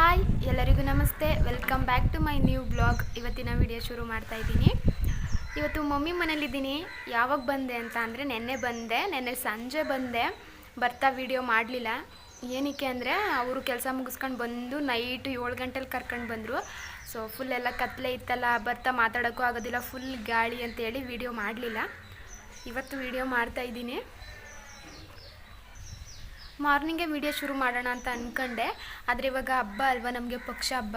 Hi, ಎಲ್ಲರಿಗೂ ನಮಸ್ತೆ. Welcome back to my new blog ಇವತ್ತಿನ ವಿಡಿಯೋ ಶುರು ಮಾಡ್ತಾ ಇದ್ದೀನಿ. ಇವತ್ತು ಮಮ್ಮಿ ಮನೇಲಿದ್ದೀನಿ. ಯಾವಾಗ ಬಂದೆ ಅಂತ ಅಂದರೆ ನೆನ್ನೆ ಬಂದೆ, ನೆನ್ನೆ ಸಂಜೆ ಬಂದೆ. ಬರ್ತಾ ವಿಡಿಯೋ ಮಾಡಲಿಲ್ಲ. ಏನಕ್ಕೆ ಅಂದರೆ ಅವರು ಕೆಲಸ ಮುಗಿಸ್ಕೊಂಡು ಬಂದು ನೈಟ್ ಏಳು ಗಂಟೆಲಿ ಕರ್ಕೊಂಡು ಬಂದರು. ಸೊ ಫುಲ್ ಎಲ್ಲ ಕತ್ಲೆ ಇತ್ತಲ್ಲ, ಬರ್ತಾ ಮಾತಾಡೋಕ್ಕೂ ಆಗೋದಿಲ್ಲ ಫುಲ್ ಗಾಳಿ ಅಂತೇಳಿ ವಿಡಿಯೋ ಮಾಡಲಿಲ್ಲ. ಇವತ್ತು ವಿಡಿಯೋ ಮಾಡ್ತಾ ಇದ್ದೀನಿ. ಮಾರ್ನಿಂಗೇ ವಿಡಿಯೋ ಶುರು ಮಾಡೋಣ ಅಂತ ಅಂದ್ಕೊಂಡೆ ಆದರೆ ಇವಾಗ ಹಬ್ಬ ಅಲ್ವಾ ನಮಗೆ ಪಕ್ಷ ಹಬ್ಬ.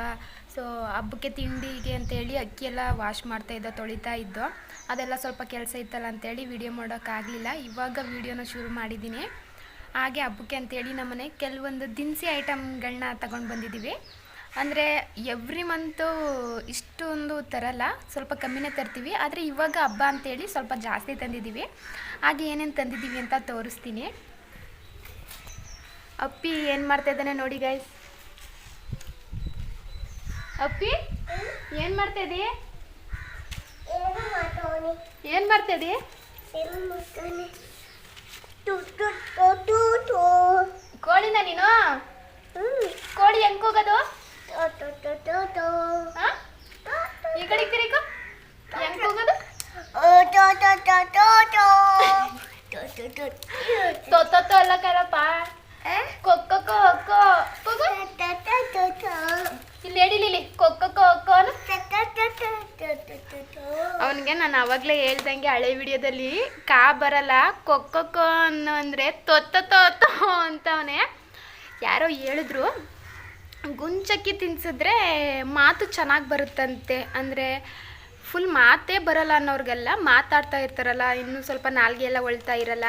ಸೊ ಹಬ್ಬಕ್ಕೆ ತಿಂಡಿಗೆ ಅಂತೇಳಿ ಅಕ್ಕಿ ಎಲ್ಲ ವಾಶ್ ಮಾಡ್ತಾ ಇದ್ದೋ, ತೊಳಿತಾ ಇದ್ದೋ. ಅದೆಲ್ಲ ಸ್ವಲ್ಪ ಕೆಲಸ ಇತ್ತಲ್ಲ ಅಂತೇಳಿ ವಿಡಿಯೋ ಮಾಡೋಕ್ಕಾಗಲಿಲ್ಲ ಇವಾಗ ವಿಡಿಯೋನ ಶುರು ಮಾಡಿದ್ದೀನಿ. ಹಾಗೆ ಹಬ್ಬಕ್ಕೆ ಅಂತೇಳಿ ನಮ್ಮನೆ ಕೆಲವೊಂದು ದಿನಸಿ ಐಟಮ್ಗಳನ್ನ ತಗೊಂಡು ಬಂದಿದ್ದೀವಿ ಅಂದರೆ ಎವ್ರಿ ಮಂತು ಇಷ್ಟೊಂದು ತರಲ್ಲ, ಸ್ವಲ್ಪ ಕಮ್ಮಿನೇ ತರ್ತೀವಿ. ಆದರೆ ಇವಾಗ ಹಬ್ಬ ಅಂತೇಳಿ ಸ್ವಲ್ಪ ಜಾಸ್ತಿ ತಂದಿದ್ದೀವಿ ಹಾಗೆ ಏನೇನು ತಂದಿದ್ದೀವಿ ಅಂತ ತೋರಿಸ್ತೀನಿ. ಅಪ್ಪಿ ಏನು ಮಾಡ್ತಾ ಇದ್ದಾನೆ ನೋಡಿ ಗೈಸ್ ಅಪ್ಪಿ, ಏನು ಮಾಡ್ತಾ ಇದೀಯ ಏನು ಮಾಡ್ತಾ ಇದೀಯ ಕೋಳಿನ ನೀನು? ಕೋಳಿ ಹೆಂಗ್ ಹೋಗೋದು? ಈ ಕಡೆ ತಿರುಗು ಹೆಂಗ್ ಹೋಗೋದು? ತೊತ್ತೋ ಅಲ್ಲ ಕರಪ್ಪ. ಇಲ್ಲಿ ಲಿಲಿ ಅವನಿಗೆ ನಾನು ಅವಾಗಲೇ ಹೇಳ್ದಂಗೆ ಹಳೆ ವಿಡಿಯೋದಲ್ಲಿ ಕಾ ಬರಲ್ಲ ಕೊಕ್ಕೊ ಅನ್ನೋ ಅಂದರೆ ತೊತ್ತ ತೊತ್ತೋ ಅಂತವನೇ. ಯಾರೋ ಹೇಳಿದ್ರು, ಗುಂಚಕ್ಕಿ ತಿನ್ಸಿದ್ರೆ ಮಾತು ಚೆನ್ನಾಗಿ ಬರುತ್ತಂತೆ. ಅಂದರೆ ಫುಲ್ ಮಾತೇ ಬರಲ್ಲ ಅನ್ನೋರಿಗೆಲ್ಲ ಮಾತಾಡ್ತಾ ಇರ್ತಾರಲ್ಲ, ಇನ್ನೂ ಸ್ವಲ್ಪ ನಾಲ್ಗೆ ಎಲ್ಲ ಒಳ್ತಾ ಇರಲ್ಲ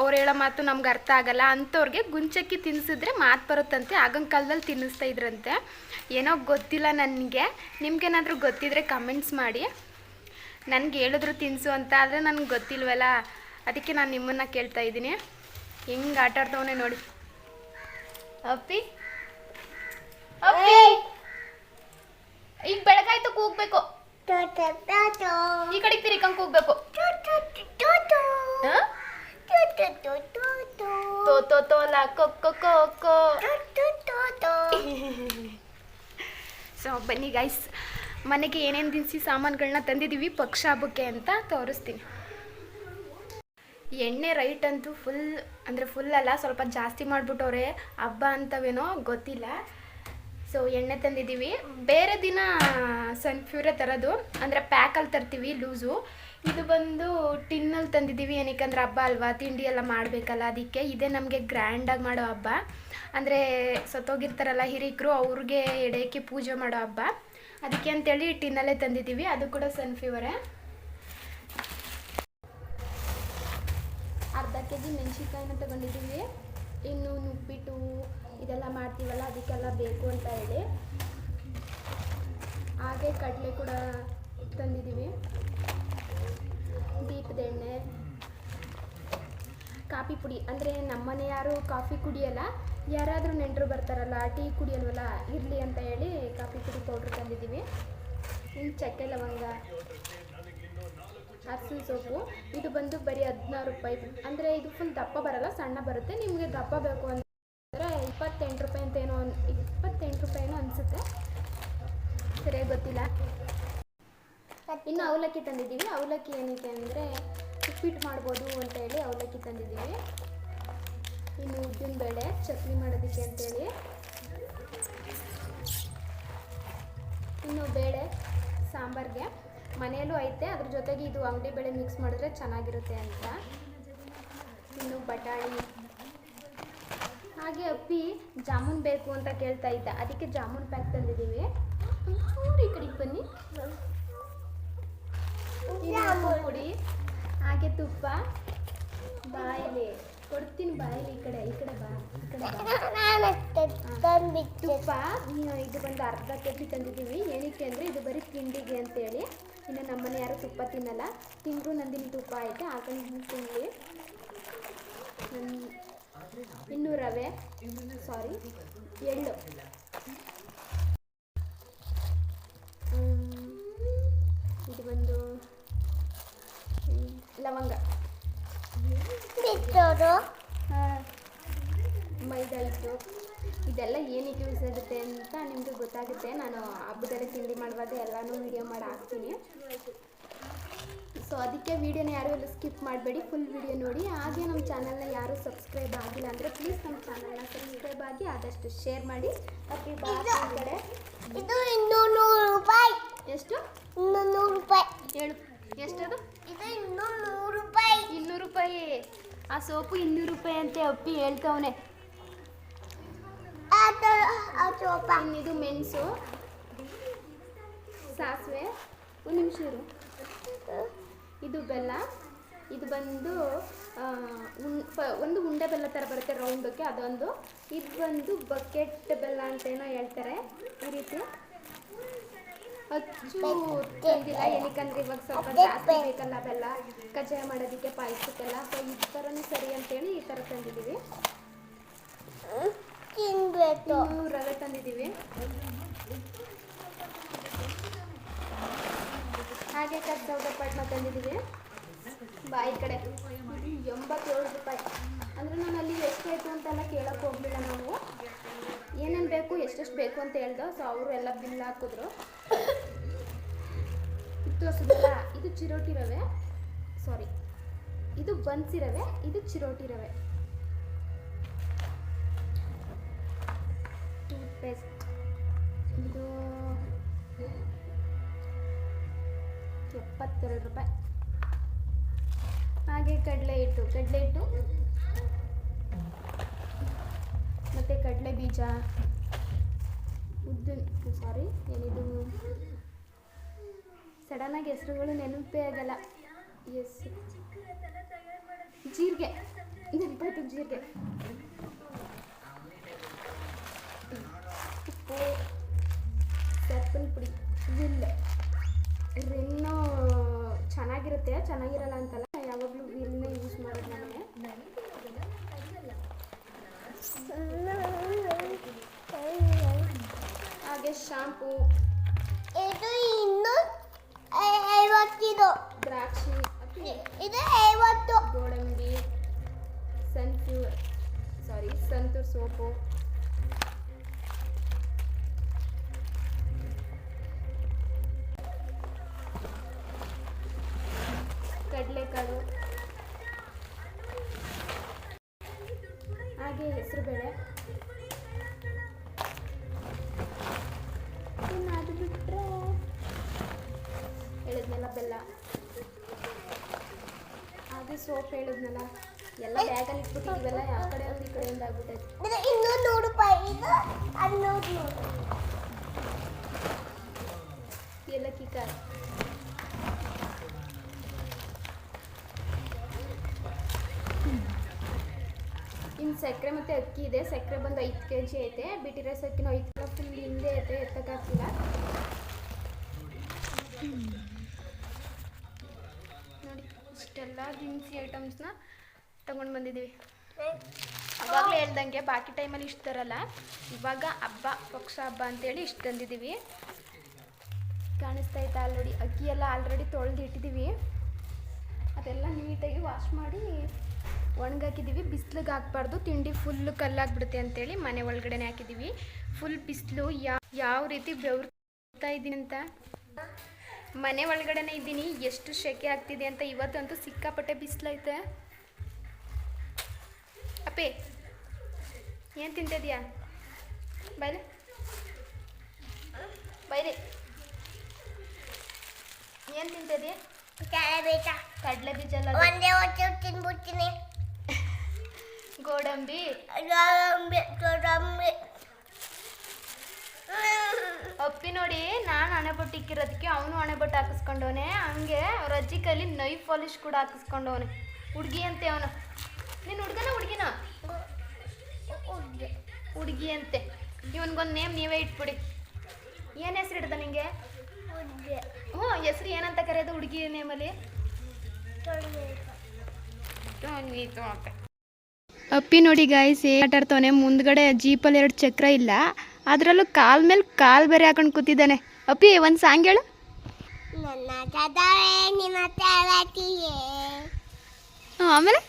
ಅವ್ರು ಹೇಳೋ ಮಾತು ನಮ್ಗೆ ಅರ್ಥ ಆಗಲ್ಲ ಅಂಥವ್ರಿಗೆ ಗುಂಚಕ್ಕಿ ತಿನ್ನಿಸಿದ್ರೆ ಮಾತು ಬರುತ್ತಂತೆ ಆಗಿನ ಕಾಲದಲ್ಲಿ ತಿನ್ನಿಸ್ತಾ ಇದ್ರಂತೆ. ಏನೋ ಗೊತ್ತಿಲ್ಲ ನನಗೆ, ನಿಮ್ಗೇನಾದರೂ ಗೊತ್ತಿದ್ರೆ ಕಮೆಂಟ್ಸ್ ಮಾಡಿ. ನನಗೆ ಹೇಳಿದ್ರು ತಿನ್ಸು ಅಂತ, ಆದರೆ ನನಗೆ ಗೊತ್ತಿಲ್ವಲ್ಲ, ಅದಕ್ಕೆ ನಾನು ನಿಮ್ಮನ್ನು ಕೇಳ್ತಾ ಇದ್ದೀನಿ. ಹೆಂಗೆ ಆಟ ನೋಡಿ. ಅಪ್ಪಿ ಅಪ್ಪಿ ಈಗ ಬೆಳಗಾಯ್ತು ಕೂಗ್ಬೇಕು ಈ ಕಡೆ ತಿರ್ಕಂಗ್ ಕೂಗ್ಬೇಕು ಹೋಗ್ಬೇಕು. ತೋ ತೋ ತೋಲ ಕೊಕ್ಕೊ ಕೊಕ್ಕೊ ಸೊ ಬನ್ನಿ ಗೈಸ್ ಮನೆಗೆ ಏನೇನು ದಿನಸಿ ಸಾಮಾನುಗಳನ್ನ ತಂದಿದ್ದೀವಿ ಪಕ್ಷ ಹಬ್ಬಕ್ಕೆ ಅಂತ ತೋರಿಸ್ತೀನಿ. ಎಣ್ಣೆ ರೈಟ್ ಅಂತೂ ಫುಲ್ ಅಂದರೆ ಫುಲ್ ಅಲ್ಲ ಸ್ವಲ್ಪ ಜಾಸ್ತಿ ಮಾಡಿಬಿಟ್ಟವ್ರೆ ಹಬ್ಬ ಅಂತವೇನೋ ಗೊತ್ತಿಲ್ಲ. ಸೊ ಎಣ್ಣೆ ತಂದಿದ್ದೀವಿ. ಬೇರೆ ದಿನ ಸನ್ಫ್ಯೂರೆ ತರೋದು, ಅಂದರೆ ಪ್ಯಾಕಲ್ಲಿ ತರ್ತೀವಿ ಲೂಸು. ಇದು ಬಂದು ಟಿನ್ನಲ್ಲಿ ತಂದಿದ್ದೀವಿ, ಏನಕ್ಕಂದ್ರೆ ಹಬ್ಬ ಅಲ್ವಾ, ತಿಂಡಿ ಎಲ್ಲ ಮಾಡಬೇಕಲ್ಲ ಅದಕ್ಕೆ. ಇದೇ ನಮಗೆ ಗ್ರ್ಯಾಂಡಾಗಿ ಮಾಡೋ ಹಬ್ಬ. ಅಂದರೆ ಸತ್ತೋಗಿರ್ತಾರಲ್ಲ ಹಿರಿಕರು, ಅವ್ರಿಗೆ ಎಡೆಯಕ್ಕೆ ಪೂಜೆ ಮಾಡೋ ಹಬ್ಬ. ಅದಕ್ಕೆ ಅಂತೇಳಿ ಟಿನ್ನಲ್ಲೇ ತಂದಿದ್ದೀವಿ. ಅದು ಕೂಡ ಸನ್ಫ್ಯೂವರೇ ಅರ್ಧ ಕೆ ಜಿ ಮೆಣಸಿನ್ಕಾಯಿನ ತಗೊಂಡಿದ್ದೀವಿ. ಇನ್ನು ಉಪ್ಪಿಟ್ಟು ಇದೆಲ್ಲ ಮಾಡ್ತೀವಲ್ಲ, ಅದಕ್ಕೆಲ್ಲ ಬೇಕು ಅಂತ ಹೇಳಿ. ಹಾಗೆ ಕಡಲೆ ಕೂಡ ತಂದಿದ್ದೀವಿ. ದೀಪದ ಎಣ್ಣೆ, ಕಾಫಿ ಪುಡಿ. ಅಂದರೆ ನಮ್ಮನೆ ಯಾರು ಕಾಫಿ ಕುಡಿಯಲ್ಲ, ಯಾರಾದರೂ ನೆಂಟರು ಬರ್ತಾರಲ್ಲ, ಟೀ ಕುಡಿಯಲ್ವಲ್ಲ, ಇರಲಿ ಅಂತ ಹೇಳಿ ಕಾಫಿ ಪುಡಿ ಪೌಡ್ರ್ ತಂದಿದ್ದೀವಿ. ಇನ್ನು ಚಕ್ಕೆ ಲವಂಗ. ಅರ್ಸಿನ ಸೊಪ್ಪು ಇದು ಬಂದು ಬರೀ ಹದಿನಾರು ರೂಪಾಯಿ. ಅಂದರೆ ಇದು ಫುಲ್ ದಪ್ಪ ಬರಲ್ಲ, ಸಣ್ಣ ಬರುತ್ತೆ. ನಿಮಗೆ ದಪ್ಪ ಬೇಕು ಅಂದರೆ ಇಪ್ಪತ್ತೆಂಟು ರೂಪಾಯಿ ಅಂತ ಏನೋ ಇಪ್ಪತ್ತೆಂಟು ರೂಪಾಯಿನೋ ಅನಿಸುತ್ತೆ. ಸರಿಯಾಗಿ ಗೊತ್ತಿಲ್ಲ. ಇನ್ನು ಅವಲಕ್ಕಿ ತಂದಿದ್ದೀವಿ. ಅವಲಕ್ಕಿ ಏನಕ್ಕೆ ಅಂದರೆ ಉಪ್ಪಿಟ್ಟು ಮಾಡ್ಬೋದು ಅಂತ ಹೇಳಿ ಅವಲಕ್ಕಿ ತಂದಿದ್ದೀವಿ. ಇನ್ನು ಉದ್ದಿನ ಬೇಳೆ, ಚಟ್ನಿ ಮಾಡೋದಕ್ಕೆ ಅಂತೇಳಿ ಇನ್ನು ಬೇಳೆ, ಸಾಂಬಾರ್ಗೆ. ಮನೆಯಲ್ಲೂ ಐತೆ, ಅದ್ರ ಜೊತೆಗೆ ಇದು ಅಂಗಡಿ ಬೆಳೆ ಮಿಕ್ಸ್ ಮಾಡಿದ್ರೆ ಚೆನ್ನಾಗಿರುತ್ತೆ ಅಂತ. ಇನ್ನು ಬಟಾಣಿ. ಹಾಗೆ ಅಪ್ಪಿ ಜಾಮೂನ್ ಬೇಕು ಅಂತ ಕೇಳ್ತಾ ಇದ್ದ. ಅದಕ್ಕೆ ಜಾಮೂನ್ ಪ್ಯಾಕ್ ತಂದಿದ್ದೀವಿ. ಈ ಕಡೆಗೆ ಬನ್ನಿ. ಪುಡಿ, ಹಾಗೆ ತುಪ್ಪ ಬಾಯಲ್ಲಿ ಕೊಡ್ತೀನಿ ಬಾಯಲ್ಲಿ ಈ ಕಡೆ ಈ ಕಡೆ ಬಾ ಈ ಕಡೆ ಬಾ. ತುಪ್ಪ ಇದು ಬಂದು ಅರ್ಧ ಕೆ ಜಿ ತಂದಿದ್ದೀವಿ. ಏನಕ್ಕೆ ಅಂದರೆ ಇದು ಬರೀ ತಿಂಡಿಗೆ ಅಂತೇಳಿ. ಇನ್ನು ನಮ್ಮನೆ ಯಾರು ತುಪ್ಪ ತಿನ್ನಲ್ಲ. ತಿಂದ್ರು ನಂದಿನಿ ತುಪ್ಪ ಐತೆ ಹಾಕೊಂಡು ತಿನ್ನಲಿ ಇನ್ನು ರವೆ ಸಾರಿ ಎಳ್ಳು. ಇದು ಬಂದು ಲವಂಗ. ಬಿಟ್ಟೋರು ಮೈದಾ ಹಿಟ್ಟು ಇದೆಲ್ಲ ಏನಕ್ಕೆ ಯೂಸ್ ಆಗುತ್ತೆ ಅಂತ ನಿಮಗೆ ಗೊತ್ತಾಗುತ್ತೆ. ನಾನು ಹಬ್ಬದಲ್ಲಿ ತಿಂಡಿ ಮಾಡುವಾಗ ಎಲ್ಲನೂ ವಿಡಿಯೋ ಮಾಡಿ ಹಾಕ್ತೀನಿ. ಸೊ ಅದಕ್ಕೆ ವೀಡಿಯೋನ ಯಾರು ಎಲ್ಲ ಸ್ಕಿಪ್ ಮಾಡಬೇಡಿ. ಫುಲ್ ವಿಡಿಯೋ ನೋಡಿ. ಹಾಗೆ ನಮ್ಮ ಚಾನಲ್ನ ಯಾರು ಸಬ್ಸ್ಕ್ರೈಬ್ ಆಗಿಲ್ಲ ಅಂದರೆ ಪ್ಲೀಸ್ ನಮ್ಮ ಚಾನಲ್ನ ಸಬ್ಸ್ಕ್ರೈಬ್ ಆಗಿ ಆದಷ್ಟು ಶೇರ್ ಮಾಡಿ. ಅಪ್ಪಿ ಬಾ ಕಡೆ. ಇದು ಇನ್ನೂರು ನೂರು ರೂಪಾಯಿ. ಎಷ್ಟು? ಇನ್ನೂರು ನೂರು ರೂಪಾಯಿ. ಹೇಳು ಎಷ್ಟದು? ಇದು ಇನ್ನೂರು ನೂರು ರೂಪಾಯಿ. ಇನ್ನೂರು ರೂಪಾಯಿ. ಆ ಸೋಪು ಇನ್ನೂರು ರೂಪಾಯಿ ಅಂತ ಅಪ್ಪಿ ಹೇಳ್ತವನೆ. ಇದು ಮೆಣಸು. ಸಾಸಿವೆ ಒಂದು ನಿಮಿಷ ಇರು. ಇದು ಬೆಲ್ಲ. ಇದು ಬಂದು ಒಂದು ಉಂಡೆ ಬೆಲ್ಲ ಥರ ಬರುತ್ತೆ ರೌಂಡಕ್ಕೆ ಅದೊಂದು. ಇದು ಬಂದು ಬಕೆಟ್ ಬೆಲ್ಲ ಅಂತೇನೋ ಹೇಳ್ತಾರೆ. ಈ ರೀತಿ. ಅಚ್ಚು ತಂದಿಲ್ಲ ಏನಕ್ಕಂದ್ರೆ ಇವಾಗ ಸ್ವಲ್ಪ ಜಾಸ್ತಿ ಬೇಕಲ್ಲ ಬೆಲ್ಲ. ಕಜ್ಜಾಯ ಮಾಡೋದಕ್ಕೆ ಪಾಯಸಕ್ಕೆಲ್ಲ. ಸೊ ಈ ಥರನೇ ಸರಿ ಅಂತೇಳಿ ಈ ಥರ ತಂದಿದ್ದೀವಿ. ತಿನ್ಬೇಕು. ರವೆ ತಂದಿದ್ದೀವಿ. ಹಾಗೆ ಸೌದೆ ಪಟ್ನ ತಂದಿದ್ದೀವಿ. ಬಾಯಿ ಕಡೆ. ಎಂಬತ್ತೇಳು ರೂಪಾಯಿ. ಅಂದ್ರೆ ನಾನು ಅಲ್ಲಿ ಎಷ್ಟಾಯಿತು ಅಂತೆಲ್ಲ ಕೇಳಕ್ಕೆ ಹೋಗ್ಲಿಲ್ಲ ನಾವು. ಏನೇನು ಬೇಕು ಎಷ್ಟೆಷ್ಟು ಬೇಕು ಅಂತ ಹೇಳ್ದೋ ಸೊ ಅವರು ಎಲ್ಲ ಬಿಲ್ ಹಾಕಿದ್ರು. ಇದು ತೋರಿಸಿದ್ರಲ್ಲ ಇದು ಚಿರೋಟಿ ರವೆ. ಸಾರಿ ಇದು ಬನ್ಸಿ ರವೆ, ಇದು ಚಿರೋಟಿ ರವೆ. ಟೂತ್ ಪೇಸ್ಟ್ ಇದು ಎಪ್ಪತ್ತೆರಡು ರೂಪಾಯಿ. ಹಾಗೆ ಕಡಲೆ ಹಿಟ್ಟು. ಕಡಲೆ ಹಿಟ್ಟು. ಮತ್ತು ಕಡಲೆ ಬೀಜ. ಉದ್ದು ಸಾರಿ ಏನಿದು? ಸಡನ್ನಾಗಿ ಹೆಸರುಗಳು ನೆನಪೇ ಆಗಲ್ಲ. ಎಸ್ ಜೀರಿಗೆ. ನೆನಪಾಯ್ತು ಜೀರಿಗೆ. ಉಪ್ಪು ಸಪ್ಪನ ಪುಡಿ ವಿಲ್ ರಿನ್ನು ಚೆನ್ನಾಗಿರುತ್ತೆ, ಚೆನ್ನಾಗಿರಲ್ಲ ಅಂತಲ್ಲ, ಯಾವಾಗಲೂ ವಿಲ್ನ ಯೂಸ್ ಮಾಡೋದು ನನಗೆ ಹಾಗೆ ಶಾಂಪೂ ಇದು ಇನ್ನೂ ಐವತ್ತಿದು ದ್ರಾಕ್ಷಿ ಇದು ಐವತ್ತು. ಗೋಡಂಬಿ ಸಂತೂರ್ ಸಾರಿ ಸಂತೂರ್ ಸೋಪು. ಕಡಲೆಕಾಳು. ಹಾಗೆ ಹೆಸರುಬೇಳೆ. ಹಾಗೆ ಸೋಪ್ ಹೇಳಿದ್ನಲ್ಲ ಎಲ್ಲ ಬ್ಯಾಗಲ್ಲಿ ಇಟ್ಬಿಟ್ಟಿದ್ವಲ್ಲ ಯಾವ ಕಡೆ ಒಂದು ಈ ಕಡೆಯಿಂದ ಆಗ್ಬಿಟ್ಟೈತೆ. ಇದು ಇನ್ನೂರು ನೂರು ರೂಪಾಯಿ ಇದು ಹನ್ನೂರು ನೂರು. ಏಲಕ್ಕಿ ಕಾಳು ಇನ್ನು ಸಕ್ಕರೆ ಮತ್ತು ಅಕ್ಕಿ ಇದೆ. ಸಕ್ಕರೆ ಬಂದು ಐದು ಕೆ ಜಿ ಐತೆ. ಬಿಟ್ಟಿರೋ ಸಕ್ಕಿನ ಐದು ಕಿಲೋ ಫುಲ್ ಹಿಂದೆ ಐತೆ ಎತ್ತಕ್ಕಾಗ್ತಿಲ್ಲ ನೋಡಿ ಇಷ್ಟೆಲ್ಲ ದಿನಸಿ ಐಟಮ್ಸ್ನ ತಗೊಂಡು ಬಂದಿದ್ದೀವಿ. ಅವಾಗಲೇ ಹೇಳ್ದಂಗೆ ಬಾಕಿ ಟೈಮಲ್ಲಿ ಇಷ್ಟು ತರಲ್ಲ. ಇವಾಗ ಹಬ್ಬ ಪಕ್ಷ ಹಬ್ಬ ಅಂತೇಳಿ ಇಷ್ಟು ತಂದಿದ್ದೀವಿ. ಕಾಣಿಸ್ತಾ ಇತ್ತು ಆಲ್ರೆಡಿ ಅಕ್ಕಿ ಎಲ್ಲ ಆಲ್ರೆಡಿ ತೊಳೆದು ಇಟ್ಟಿದ್ದೀವಿ. ಅದೆಲ್ಲ ನೀಟಾಗಿ ವಾಶ್ ಮಾಡಿ ಒಣಗಾಕಿದ್ದೀವಿ. ಬಿಸಿಲಿಗೆ ಹಾಕ್ಬಾರ್ದು. ತಿಂಡಿ ಫುಲ್ ಕಲ್ಲಾಗ್ಬಿಡುತ್ತೆ ಅಂತೇಳಿ ಮನೆ ಒಳಗಡೆನೆ ಹಾಕಿದ್ದೀವಿ. ಫುಲ್ ಬಿಸಿಲು ಯಾವ ಯಾವ ರೀತಿ ಬೆವರ್ತಾ ಇದ್ದೀನಿ ಅಂತ? ಮನೆ ಒಳಗಡೆನೆ ಇದ್ದೀನಿ. ಎಷ್ಟು ಸೆಕೆ ಆಗ್ತಿದೆ ಅಂತ ಇವತ್ತಂತೂ ಸಿಕ್ಕಾಪಟ್ಟೆ ಬಿಸಿಲೈತೆ ಅಪ್ಪಿ ಏನು ತಿಂತಿದ್ಯಾ? ಬೈರೆ ಬೈರೆ ಏನು ತಿಂತಿದ್ಯಾ? ಕಡಲೆ ಬೀಜ ಒಂದೇ ಹೊಟ್ಟೆ ತಿನ್ಬಿಡ್ತೀನಿ. ಗೋಡಂಬಿ. ಗೋಡಂಬಿ ಗೋಡಂಬಿ. ಅಪ್ಪಿ ನೋಡಿ ನಾನು ಹಣೆಬೊಟ್ಟು ಇಕ್ಕಿರೋದಕ್ಕೆ ಅವನು ಹಣೆಬೊಟ್ಟು ಹಾಕಿಸ್ಕೊಂಡವನೆ. ಹಂಗೆ ಅವ್ರ ಅಜ್ಜಿ ಕೈಲಿ ನೈ ಪಾಲಿಶ್ ಕೂಡ ಹಾಕಿಸ್ಕೊಂಡವನೆ. ಹುಡುಗಿ ಅಂತೆ ಅವನು. ನೀನು ಹುಡುಗನ ಹುಡುಗಿನ? ಹುಡುಗಿ ಅಂತೆ. ಇವನ್ಗೊಂದು ನೇಮ್ ನೀವೇ ಇಟ್ಬಿಡಿ. ಏನು ಹೆಸ್ರು ಇಡ್ದ ನಿಂಗೆ? ಹ್ಞೂ ಹೆಸ್ರು ಏನಂತ ಕರೆಯೋದು ಹುಡುಗಿ ನೇಮಲ್ಲಿ? ಅಪ್ಪಿ ನೋಡಿ ಗಾಯ್ಸ್ ಆಟ ಆಡ್ತವನೆ. ಮುಂದ್ಗಡೆ ಜೀಪಲ್ಲಿ ಎರಡು ಚಕ್ರ ಇಲ್ಲ. ಅದರಲ್ಲೂ ಕಾಲ್ ಮೇಲೆ ಕಾಲು ಬೇರೆ ಹಾಕೊಂಡು ಕೂತಿದ್ದಾನೆ. ಅಪ್ಪಿ ಒಂದು ಸಾಂಗ್ ಹೇಳು. ಆಮೇಲೆ?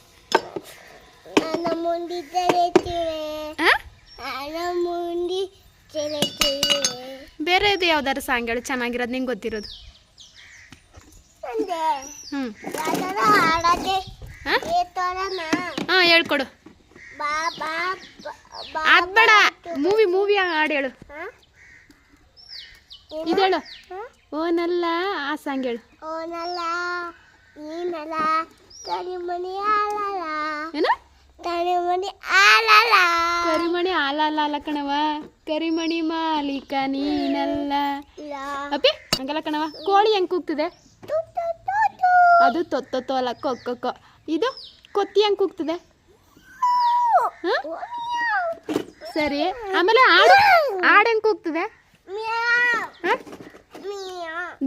ಬೇರೆ ಇದು ಯಾವ್ದಾರು ಸಾಂಗ್ ಹೇಳು ಚೆನ್ನಾಗಿರೋದು ನಿಂಗೆ ಗೊತ್ತಿರೋದು. ಹ್ಞೂ ಹಾಂ ಹೇಳ್ಕೊಡು. ಬಾ ಬಾ ಬಾ ಅದ್ ಮೂವಿ ಮೂವಿ ಹಾಡು ಹೇಳು. ಹಾ? ಇದು ಹೇಳು. ಹಾ? ಓನಲ್ಲ ಆ ಸಾಂಗ್ ಹೇಳು. ಓನಲ್ಲ ನೀನಲ್ಲ ಕರಿಮಣಿ ಆಲಲ ಏನು? ಕರಿಮಣಿ ಆಲಲ ಕರಿಮಣಿ ಆಲಲ್ಲ ಅಲ್ಲ ಕಣವ ಕರಿಮಣಿ ಮಾಲೀಕ ನೀನಲ್ಲ. ಅಪ್ಪಿ ಹಂಗಲ್ಲ ಕಣವ ಕೋಳಿ ಹೆಂಗ್ ಕೂಗ್ತದೆ. ಅದು ತೊತ್ತೊತ್ತೋ ಅಲ್ಲ ಕೊಕ್ಕೊ ಇದು ಕೊತ್ತಿ ಹೆಂಗ್ ಕೂಗ್ತದೆ? ಸರಿ ಆಮೇಲೆ ಆಡು ಆಡು ಹೆಂಗ್ ಕೂಗ್ತದೆ.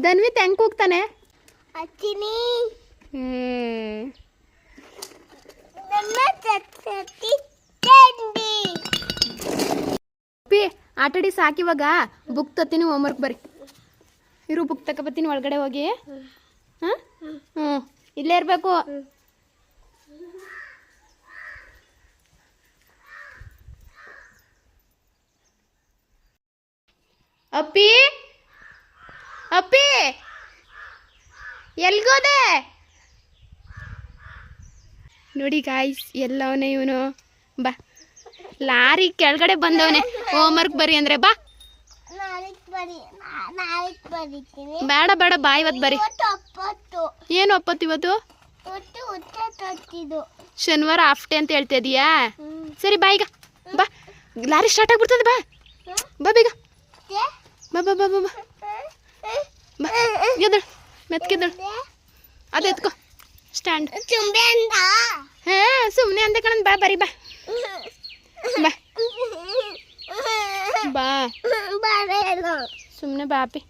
ಧನ್ವಿತ್ ಹೆಂಗ್ ಕೂಗ್ತಾನೆ? ಹ್ಮ್ ಪಿ ಆಟಡಿ ಸಾಕಿವಾಗ ಬುಕ್ ತತ್ತೀನಿ ಹೋಮ್ವರ್ಕ್ ಬರ್ರಿ. ಇರು ಬುಕ್ ತಗೊಬತ್ತೀನಿ ಒಳಗಡೆ ಹೋಗಿ. ಹಾಂ? ಹ್ಞೂ ಇಲ್ಲೇ ಇರಬೇಕು. ಅಪ್ಪಿ? ಅಪ್ಪಿ? ಎಲ್ಗೋದೆ? ನೋಡಿ ಗಾಯ್ಸ್ ಎಲ್ಲವನೇ ಇವನು. ಬಾ. ಲಾರಿ ಕೆಳಗಡೆ ಬಂದವನೆ. ಹೋಮ್ವರ್ಕ್ ಬರಿ ಅಂದ್ರೆ ಬಾ. ಬೇಡ ಬೇಡ ಬಾ ಇವತ್ತು ಬರಿ ಏನು ಒಪ್ಪತ್ತು ಇವತ್ತು? ಶನಿವಾರ ಹಾಫ್ ಡೇ ಅಂತ ಹೇಳ್ತಾ ಇದೀಯಾ? ಸರಿ ಬಾ ಈಗ. ಬಾ. ಲಾರಿ ಸ್ಟಾರ್ಟ್ ಆಗ್ಬಿಡ್ತದೆ ಬಾ. ಬಾ ಬೇಗ. ತೆ? ಬಾ ಬಾ ಬಾ ಬಾ ಬಾ ಬಾ ಎದ್ದಳು ಮೆತ್ಕೆದ್ದಳು ಅದು ಎತ್ಕೋ ಸ್ಟ್ಯಾಂಡ್ ಚುಂಬೆ ಅಂದ ಹಾ ಸುಮ್ಮನೆ ಅಂದ ಕಣನ್, ಬಾ, ಬರಿ, ಬಾ. ಬಾ. ಬಾ. ಬರೇನು ಸುಮ್ಮನೆ ಬಾ ಅಪ್ಪಿ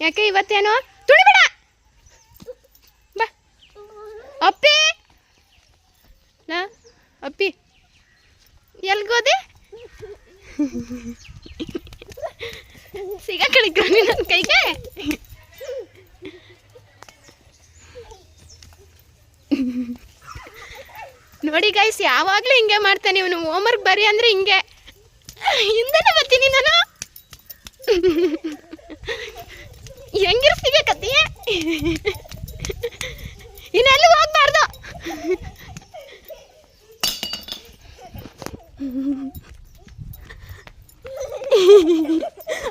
ಯಾಕೆ ಇವತ್ತೇನು? ತುಳಿಬೇಡ. ಬಾ. ಅಪ್ಪಿ ನಾ ಅಪ್ಪಿ ಎಲ್ಗೋದೆ ಸಿಗಾಕಳಿಕ್ರ ನನ್ನ ಕೈಗೆ ನೋಡಿ ಗೈಸ್ ಯಾವಾಗಲೂ ಹಿಂಗೆ ಮಾಡ್ತಾನೆ ಇವನು. ಹೋಮ್ವರ್ಕ್ ಬರಿ ಅಂದ್ರೆ ಹಿಂಗೆ. ಹಿಂದೆನೆ ಬರ್ತೀನಿ ನಾನು. ಹೆಂಗಿರ್ತೀವಿ ಕತ್ತಿ? ಇನ್ನೆಲ್ಲೂ ಹೋಗ್ಬಾರ್ದು?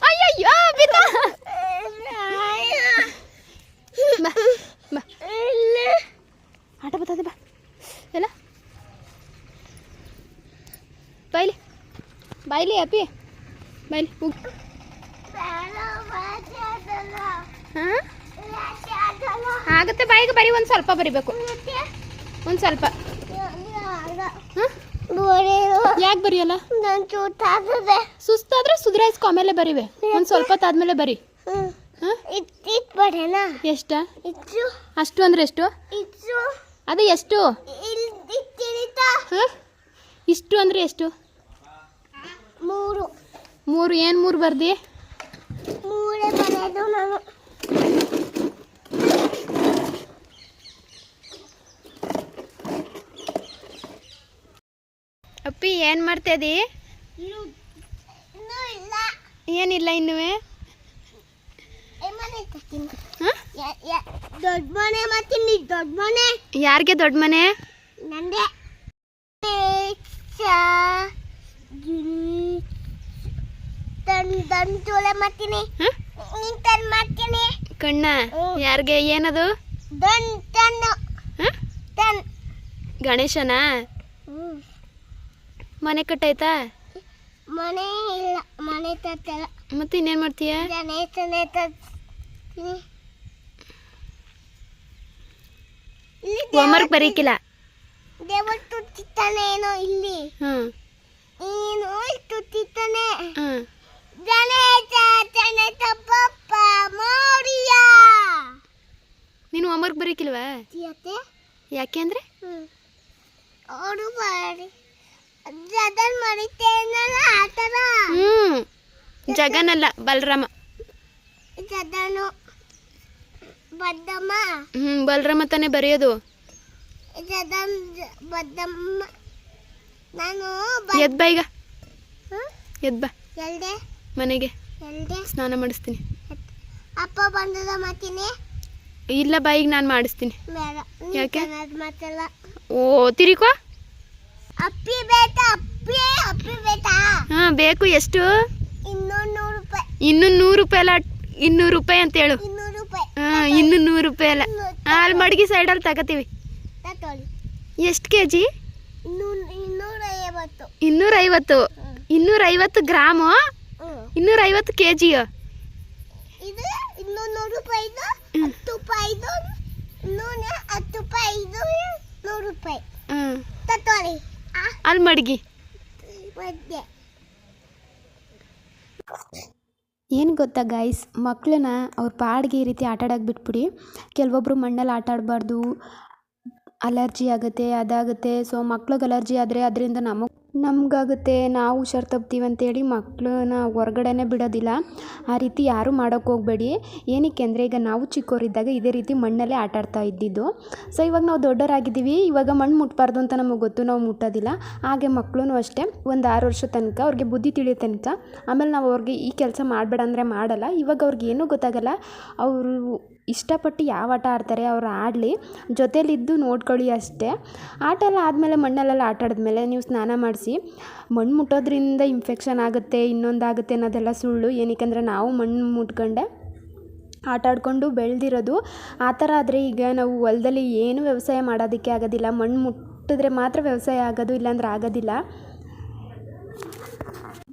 ಅಯ್ಯಯ್ಯೋ, ಬಿದ್ದ. ಬಾ ಬಾ. ಆಟ ಬರ್ತದೆ, ಬಾ. ಎಲ್ಲ? ಬಾಯ್ಲಿ ಬಾಯ್ಲಿ, ಅಪ್ಪಿ. ಬಾಯ್ಲಿ, ಹೋಗಿ. ಹಾಂ? ಆಗುತ್ತೆ, ಬಾಯಿಗೆ ಬರೀ ಒಂದು ಸ್ವಲ್ಪ ಬರಿಬೇಕು. ಒಂದು ಸ್ವಲ್ಪ. ಹಾಂ? ಯಾಕೆ ಬರೆಯಲ್ಲ? ಸುಸ್ತಾದ್ರೆ ಸುಧಾರಿಸ್ಕೊ ಆಮೇಲೆ ಬರಿವೆ. ಒಂದು ಸ್ವಲ್ಪ ಹೊತ್ತಾದ್ಮೇಲೆ ಬರಿ. ಎಷ್ಟ? ಅಷ್ಟು ಅಂದ್ರೆ ಎಷ್ಟು? ಅದೇ ಎಷ್ಟು? ಇಷ್ಟು ಅಂದ್ರೆ ಎಷ್ಟು? ಮೂರು. ಮೂರು. ಏನು ಮೂರು ಬರ್ದಿ? ಮೂರೇ ಬರೋದು ನಾನು. ಅಪ್ಪಿ ಏನು ಮಾಡ್ತಾಯಿದ್ದಿ ಏನಿಲ್ಲ ಇನ್ನು ದೊಡ್ಡ ಮನೆ ಮಾಡ್ತೀನಿ ದೊಡ್ಡ ಮನೆ ಯಾರಿಗೆ ದೊಡ್ಡ ಮನೆ? ನಂದೆ ಮಾಡ್ತೀನಿ ಹಾಂ? ನೀನ್ ತನ್ ಮಾಡ್ತೀನಿ ಕಣ್ಣ. ಯಾರಿಗೆ ಏನದು ಗಣೇಶನಾ. ಮನೆ ಮನೆ ಕಟ್ಟಾಯ್ತಾ? ಮನೆ ಇಲ್ಲ ಮನೆ ತತ್ತಲ್ಲ ಮತ್ತೆ ಇನ್ನೇನು ಮಾಡ್ತೀಯ? ತರ್ತೀನಿ. ಇಲ್ಲಿ ಹೋಮ್ವರ್ಕ್ ಬರೀಕಿಲ್ಲ? ದೇವರು ತುತ್ತಿತ್ತಾನೆ ಏನೋ ಇಲ್ಲಿ. ಹ್ಮ್ ಏನು ತುತ್ತಿತ್ತಾನೆ ಹಾಂ. ಗಣೇಶ ಗಣೇಶ ಪಪ್ಪ ಮೌರ್ಯ. ನೀನು ಹೋಮ್ವರ್ಕ್ ಬರೀಕಿಲ್ವಾ? ಯಾಕೆ? ಅಂದ್ರೆ? ಹ್ಮ್. ಅವರು ಮಾಡಿ ಜಗನ್ ಬಲರಾಮ. ಹ್ಮ್ ಬಲರಾಮ ತಾನೇ ಬರೆಯೋದು. ಜಗನ್ ಬದ್ದಮ್ಮ ನಾನು ಎದ್ ಬಾ ಹ್ಮ್? ಎದ್ ಬಾ. ಮನೆಗೆ. ಸ್ನಾನ ಮಾಡಿಸ್ತೀನಿ. ಅಪ್ಪ ಬಂದದ ಮಾತೀನಿ ಇಲ್ಲ ಬಾ ಈಗ ನಾನು ಮಾಡಿಸ್ತೀನಿ. ಯಾಕೆ? ಓ ತಿರಿಕೋ ಅಪ್ಪಿ ಬೇಟ ಅಪ್ಪಿ ಅಪ್ಪಿ ಬೇಟ ಹಾಂ ಬೇಕು ಎಷ್ಟು? ಇನ್ನೂರು ನೂರು ರೂಪಾಯಿ. ಇನ್ನೂ ನೂರು ರೂಪಾಯಿ ಅಲ್ಲ ಇನ್ನೂರು ರೂಪಾಯಿ ಅಂತ ಹೇಳು. ಇನ್ನೂರು ರೂಪಾಯಿ. ಹಾಂ ಇನ್ನು ನೂರು ರೂಪಾಯಿ ಅಲ್ಲ. ಆ, ಅಲ್ಲಿ ಮಡಗಿ ಸೈಡಲ್ಲಿ ತಗೋತೀವಿ. ತಗೊಳ್ಳಿ. ಎಷ್ಟು ಕೆ ಜಿ ಇನ್ನೂರು ಇನ್ನೂರ ಐವತ್ತು ಇನ್ನೂರೈವತ್ತು ಇನ್ನೂರೈವತ್ತು ಗ್ರಾಮು? ಹ್ಞೂ ಇನ್ನೂರೈವತ್ತು ಕೆ ಜಿ ಇದು ಇನ್ನೂರು ನೂರು ರೂಪಾಯಿದು ಹತ್ತು ರೂಪಾಯಿದು ನೂನೆ ಹತ್ತು ರೂಪಾಯಿದು ನೂರು ರೂಪಾಯಿ. ಹ್ಞೂ ತಗೊಳ್ಳಿ. ಅಲ್ಲಿ ಮಡಗಿ. ಏನು ಗೊತ್ತಾ ಗಾಯ್ಸ್ ಮಕ್ಕಳನ್ನ ಅವ್ರ ಪಾಡಿಗೆ ಈ ರೀತಿ ಆಟ ಬಿಟ್ಬಿಡಿ. ಕೆಲವೊಬ್ಬರು ಮಣ್ಣಲ್ಲಿ ಆಟ ಆಡಬಾರ್ದು ಅಲರ್ಜಿ ಆಗುತ್ತೆ, ಅದಾಗುತ್ತೆ. ಸೊ ಮಕ್ಳಿಗೆ ಅಲರ್ಜಿ ಆದರೆ ಅದರಿಂದ ನಮಗೆ, ನಮಗಾಗುತ್ತೆ. ನಾವು ಹುಷಾರು ತಪ್ತೀವಿ ಅಂತೇಳಿ ಮಕ್ಕಳನ್ನ ಹೊರ್ಗಡೆನೇ ಬಿಡೋದಿಲ್ಲ. ಆ ರೀತಿ ಯಾರೂ ಮಾಡೋಕ್ಕೆ ಹೋಗಬೇಡಿ. ಏನಕ್ಕೆ ಅಂದರೆ ಈಗ ನಾವು ಚಿಕ್ಕವರಿದ್ದಾಗ ಇದೇ ರೀತಿ ಮಣ್ಣಲ್ಲೇ ಆಟ ಆಡ್ತಾ ಇದ್ದಿದ್ದು. ಸೊ ಇವಾಗ ನಾವು ದೊಡ್ಡವರಾಗಿದ್ದೀವಿ. ಇವಾಗ ಮಣ್ಣು ಮುಟ್ಬಾರ್ದು ಅಂತ ನಮಗೆ ಗೊತ್ತು. ನಾವು ಮುಟ್ಟೋದಿಲ್ಲ. ಹಾಗೆ ಮಕ್ಕಳೂ ಅಷ್ಟೇ. ಒಂದು ಆರು ವರ್ಷ ತನಕ ಅವ್ರಿಗೆ ಬುದ್ಧಿ ತಿಳಿಯೋ ತನಕ. ಆಮೇಲೆ ನಾವು ಅವ್ರಿಗೆ ಈ ಕೆಲಸ ಮಾಡಬೇಡ ಅಂದರೆ ಮಾಡಲ್ಲ. ಇವಾಗ ಅವ್ರಿಗೆ ಏನೂ ಗೊತ್ತಾಗಲ್ಲ. ಅವರು ಇಷ್ಟಪಟ್ಟು ಯಾವ ಆಟ ಆಡ್ತಾರೆ ಅವ್ರು ಆಡಲಿ, ಜೊತೇಲಿದ್ದು ನೋಡ್ಕೊಳ್ಳಿ ಅಷ್ಟೇ. ಆಟ ಎಲ್ಲ ಆದಮೇಲೆ ಮಣ್ಣಲ್ಲೆಲ್ಲ ಆಟ ಆಡಿದ್ಮೇಲೆ ನೀವು ಸ್ನಾನ ಮಾಡಿಸಿ, ಮಣ್ಣು ಮುಟ್ಟೋದ್ರಿಂದ ಇನ್ಫೆಕ್ಷನ್ ಆಗುತ್ತೆ, ಇನ್ನೊಂದಾಗುತ್ತೆ ಅನ್ನೋದೆಲ್ಲ ಸುಳ್ಳು, ಏನಕ್ಕೆ ನಾವು ಮಣ್ಣು ಮುಟ್ಕೊಂಡೆ ಆಟ ಆಡಿಕೊಂಡು ಬೆಳೆದಿರೋದು. ಆ ಥರ ಆದರೆ ಈಗ ನಾವು ಹೊಲದಲ್ಲಿ ಏನು ವ್ಯವಸಾಯ ಮಾಡೋದಕ್ಕೆ ಆಗೋದಿಲ್ಲ. ಮಣ್ಣು ಮುಟ್ಟಿದ್ರೆ ಮಾತ್ರ ವ್ಯವಸಾಯ ಆಗೋದು, ಇಲ್ಲಾಂದ್ರೆ ಆಗೋದಿಲ್ಲ.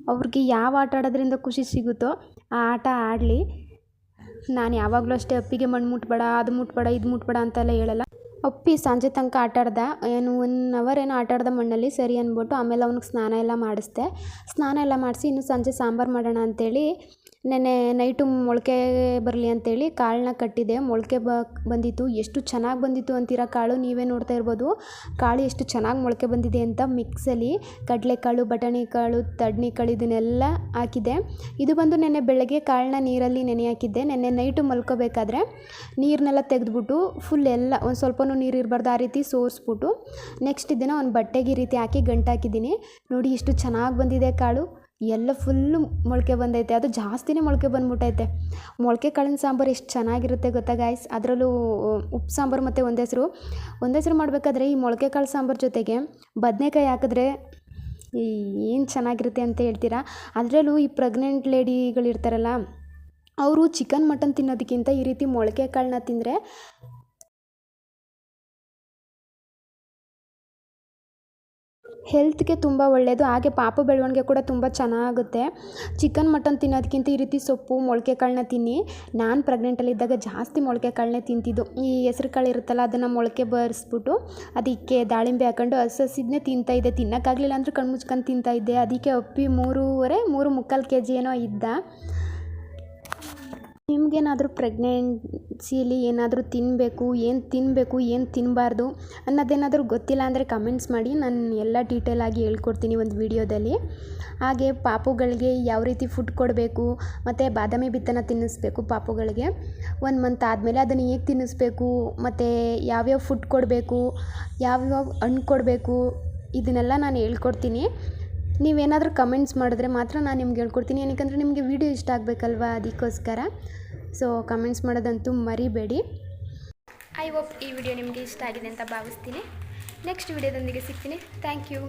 ಅವ್ರಿಗೆ ಯಾವ ಆಟ ಆಡೋದ್ರಿಂದ ಖುಷಿ ಸಿಗುತ್ತೋ, ಆ ಆಟ ಆಡಲಿ. ನಾನು ಯಾವಾಗಲೂ ಅಷ್ಟೇ ಅಪ್ಪಿಗೆ ಮಣ್ಣು ಮುಟ್ಬೇಡ, ಅದು ಮುಟ್ಬೇಡ, ಇದು ಮುಟ್ಬೇಡ ಅಂತೆಲ್ಲ ಹೇಳಲ್ಲ. ಅಪ್ಪಿ ಸಂಜೆ ತನಕ ಆಟ ಆಡ್ದ, ಏನು ಒನ್ ಅವರ್ ಏನು ಆಟ ಆಡ್ದ ಮಣ್ಣಲ್ಲಿ ಸರಿ ಅಂದ್ಬಿಟ್ಟು ಆಮೇಲೆ ಅವ್ನಿಗೆ ಸ್ನಾನ ಎಲ್ಲ ಮಾಡಿಸ್ದೆ. ಸ್ನಾನ ಎಲ್ಲ ಮಾಡಿಸಿ ಇನ್ನು ಸಂಜೆ ಸಾಂಬಾರು ಮಾಡೋಣ ಅಂತೇಳಿ ನೆನ್ನೆ ನೈಟು ಮೊಳಕೆ ಬರಲಿ ಅಂತೇಳಿ ಕಾಳನ್ನ ಕಟ್ಟಿದೆ. ಮೊಳಕೆ ಬ, ಬಂದಿತ್ತು. ಎಷ್ಟು ಚೆನ್ನಾಗಿ ಬಂದಿತ್ತು ಅಂತೀರ ಕಾಳು? ನೀವೇ ನೋಡ್ತಾ ಇರ್ಬೋದು. ಕಾಳು ಎಷ್ಟು ಚೆನ್ನಾಗಿ ಮೊಳಕೆ ಬಂದಿದೆ ಅಂತ ಮಿಕ್ಸಲ್ಲಿ ಕಡಲೆಕಾಳು ಬಟಾಣಿ ಕಾಳು ಇದನ್ನೆಲ್ಲ ಹಾಕಿದೆ. ಇದು ಬಂದು ನೆನ್ನೆ ಬೆಳಗ್ಗೆ ಕಾಳನ್ನ ನೀರಲ್ಲಿ ನೆನೆ ಹಾಕಿದ್ದೆ. ನೆನ್ನೆ ನೈಟು ಮಲ್ಕೋಬೇಕಾದ್ರೆ ನೀರನ್ನೆಲ್ಲ ತೆಗೆದ್ಬಿಟ್ಟು ಫುಲ್ ಎಲ್ಲ, ಒಂದು ಸ್ವಲ್ಪನೂ ನೀರು ಇರಬಾರ್ದು, ಆ ರೀತಿ ಸೋರಿಸ್ಬಿಟ್ಟು ನೆಕ್ಸ್ಟ್ ದಿನ ಒಂದು ಬಟ್ಟೆಗೆ ರೀತಿ ಹಾಕಿ ಗಂಟು ಹಾಕಿದ್ದೀನಿ ನೋಡಿ ಎಷ್ಟು ಚೆನ್ನಾಗಿ ಬಂದಿದೆ ಕಾಳು. ಎಲ್ಲ ಫುಲ್ಲು ಮೊಳಕೆ ಬಂದೈತೆ. ಅದು ಜಾಸ್ತಿನೇ ಮೊಳಕೆ ಬಂದ್ಬಿಟ್ಟೈತೆ ಮೊಳಕೆ ಕಾಳಿನ ಸಾಂಬಾರು ಎಷ್ಟು ಚೆನ್ನಾಗಿರುತ್ತೆ ಗೊತ್ತಾ ಗಾಯ್ಸ್ ಅದರಲ್ಲೂ ಉಪ್ಪು ಸಾಂಬಾರು ಮತ್ತು ಒಂದೆಸರು ಹೆಸರು. ಮಾಡಬೇಕಾದ್ರೆ ಈ ಮೊಳಕೆ ಕಾಳು ಸಾಂಬಾರು ಜೊತೆಗೆ ಬದನೆಕಾಯಿ ಹಾಕಿದ್ರೆ ಏನು ಚೆನ್ನಾಗಿರುತ್ತೆ ಅಂತ ಹೇಳ್ತೀರಾ? ಅದರಲ್ಲೂ ಈ ಪ್ರೆಗ್ನೆಂಟ್ ಲೇಡಿಗಳಿರ್ತಾರಲ್ಲ ಅವರು ಚಿಕನ್ ಮಟನ್ ತಿನ್ನೋದಕ್ಕಿಂತ ಈ ರೀತಿ ಮೊಳಕೆ ಕಾಳನ್ನ ತಿಂದರೆ ಹೆಲ್ತ್ಗೆ ತುಂಬ ಒಳ್ಳೆಯದು ಹಾಗೆ ಪಾಪ ಬೆಳವಣಿಗೆ ಕೂಡ ತುಂಬ ಚೆನ್ನಾಗುತ್ತೆ. ಚಿಕನ್ ಮಟನ್ ತಿನ್ನೋದಕ್ಕಿಂತ ಈ ರೀತಿ ಸೊಪ್ಪು ಮೊಳಕೆ ಕಾಳನ್ನ ತಿನ್ನಿ. ನಾನು ಪ್ರೆಗ್ನೆಂಟಲ್ಲಿದ್ದಾಗ ಜಾಸ್ತಿ ಮೊಳಕೆ ಕಾಳನ್ನೇ ತಿಂತಿದ್ದು. ಈ ಹೆಸ್ರು ಕಾಳು ಇರುತ್ತಲ್ಲ, ಅದನ್ನು ಮೊಳಕೆ ಬರೆಸ್ಬಿಟ್ಟು ಅದಕ್ಕೆ ದಾಳಿಂಬೆ ಹಾಕೊಂಡು ಹಸಿ ಹಸಿದ್ನೇ ತಿಂತಾಯಿದ್ದೆ ತಿನ್ನೋಕ್ಕಾಗಲಿಲ್ಲ ಅಂದ್ರೆ ಕಣ್ಣು ಮುಚ್ಕೊಂಡು ತಿಂತಾಯಿದ್ದೆ ಅದಕ್ಕೆ ಅಪ್ಪಿ ಮೂರೂವರೆ, ಮೂರು ಮುಕ್ಕಾಲು ಕೆ ಜಿ ಏನೋ ಇದ್ದ. ನಿಮಗೇನಾದರೂ ಪ್ರೆಗ್ನೆನ್ಸಿಯಲ್ಲಿ ಏನಾದರೂ ತಿನ್ನಬೇಕು ಏನು ತಿನ್ನಬೇಕು ಏನು ತಿನ್ನಬಾರ್ದು ಅನ್ನೋದೇನಾದರೂ ಗೊತ್ತಿಲ್ಲ ಅಂದರೆ ಕಮೆಂಟ್ಸ್ ಮಾಡಿ. ನಾನು ಎಲ್ಲ ಆಗಿ ಹೇಳ್ಕೊಡ್ತೀನಿ ಒಂದು ವಿಡಿಯೋದಲ್ಲಿ ಹಾಗೆ ಪಾಪುಗಳಿಗೆ ಯಾವ ರೀತಿ ಫುಡ್ ಕೊಡಬೇಕು, ಮತ್ತು ಬಾದಾಮಿ ಬಿತ್ತನ ತಿನ್ನಿಸ್ಬೇಕು ಪಾಪುಗಳಿಗೆ. ಒಂದು ಮಂತ್ ಆದಮೇಲೆ ಅದನ್ನು ಹೇಗೆ ತಿನ್ನಿಸ್ಬೇಕು, ಮತ್ತು ಯಾವ್ಯಾವ ಫುಡ್ ಕೊಡಬೇಕು, ಯಾವ್ಯಾವ ಹಣ್ಣು ಕೊಡಬೇಕು, ಇದನ್ನೆಲ್ಲ ನಾನು ಹೇಳ್ಕೊಡ್ತೀನಿ. ನೀವೇನಾದರೂ ಕಮೆಂಟ್ಸ್ ಮಾಡಿದ್ರೆ ಮಾತ್ರ ನಾನು ನಿಮ್ಗೆ ಹೇಳ್ಕೊಡ್ತೀನಿ. ಏನಕ್ಕೆ ನಿಮಗೆ ವೀಡಿಯೋ ಇಷ್ಟ ಆಗಬೇಕಲ್ವಾ ಅದಕ್ಕೋಸ್ಕರ. ಸೊ ಕಮೆಂಟ್ಸ್ ಮಾಡೋದಂತೂ ಮರಿಬೇಡಿ. ಐ ಹೋಪ್ ಈ ವಿಡಿಯೋ ನಿಮಗೆ ಇಷ್ಟ ಆಗಿದೆ ಅಂತ ಭಾವಿಸ್ತೀನಿ. ನೆಕ್ಸ್ಟ್ ವಿಡಿಯೋದೊಂದಿಗೆ ಸಿಗ್ತೀನಿ. Thank you